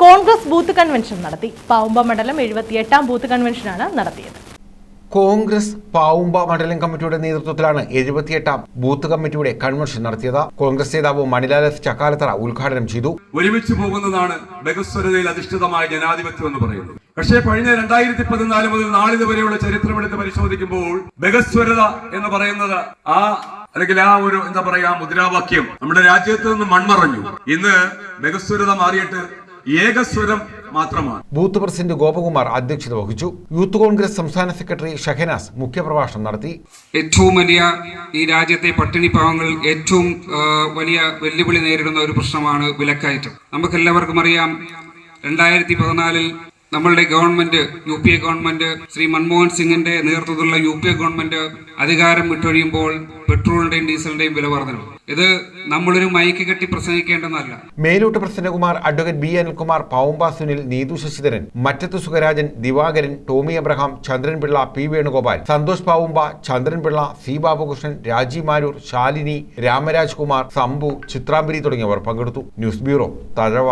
Congress booth convention നടത്തി. പാവുമ്പ മണ്ഡലം എഴുപത്തിയെട്ടാം booth കൺവെൻഷനാണ് നടത്തിയത്. കോൺഗ്രസ് പാവുമ്പ മണ്ഡലം കമ്മിറ്റിയുടെ നേതൃത്വത്തിലാണ് എഴുപത്തിയെട്ടാം ബൂത്ത് കമ്മിറ്റിയുടെ കൺവെൻഷൻ നടത്തിയത്. കോൺഗ്രസ് നേതാവ് മണിലാലസ് ചക്കാലത്തറ ഉദ്ഘാടനം ചെയ്തു. ഒരുമിച്ച് പോകുന്നതാണ് ബഹുസ്വരതയിൽ അധിഷ്ഠിതമായ ജനാധിപത്യം എന്ന് പറയുന്നത്. പക്ഷേ കഴിഞ്ഞ രണ്ടായിരത്തി പതിനാല് മുതൽ നാളിത് വരെയുള്ള ചരിത്രമെടുത്ത് പരിശോധിക്കുമ്പോൾ ബഹസ്വരത എന്ന് പറയുന്നത് ആ അല്ലെങ്കിൽ ആ ഒരു എന്താ പറയാ മുദ്രാവാക്യം നമ്മുടെ രാജ്യത്ത് നിന്ന് മൺമറഞ്ഞു. ഇന്ന് ബഹസ്വരത മാറിയിട്ട് ഏകസ്വരം മാത്രമാണ്. ബൂത്ത് പ്രസിഡന്റ് ഗോപകുമാർ അധ്യക്ഷത വഹിച്ചു. യൂത്ത് കോൺഗ്രസ് സംസ്ഥാന സെക്രട്ടറി ഷഹനാസ് മുഖ്യപ്രഭാഷണം നടത്തി. ഏറ്റവും വലിയ ഈ രാജ്യത്തെ പട്ടിണി പാവങ്ങൾ ഏറ്റവും വലിയ വെല്ലുവിളി നേരിടുന്ന ഒരു പ്രശ്നമാണ് വിലക്കയറ്റം. നമുക്കെല്ലാവർക്കും അറിയാം രണ്ടായിരത്തി പതിനാലിൽ നമ്മളുടെ government U P A government Shri Manmohan സിംഗിന്റെ നേതൃത്വത്തിലുള്ള യു പി എ ഗവൺമെന്റ് അധികാരം വിട്ടൊഴിയുമ്പോൾ പെട്രോളിന്റെയും ഡീസലിന്റെയും വില വർധനവ്. ഇത് നമ്മളൊരു മൈക്ക് കെട്ടി പ്രസംഗിക്കേണ്ടതല്ല Meloot Prasannakumar advocate B Anilkumar Pavumba Sunil Neethu Sasidharan Mattath Sukharajan Divakaran Tomy Abraham Chandranpillai P Venugopal Santhosh Pavumba Chandranpillai C Babukrishnan Rajeev Maroor Shalini Ramaraj Kumar Sambhu Chithrambari തുടങ്ങിയവർ പങ്കെടുത്തു. News bureau Thazhava.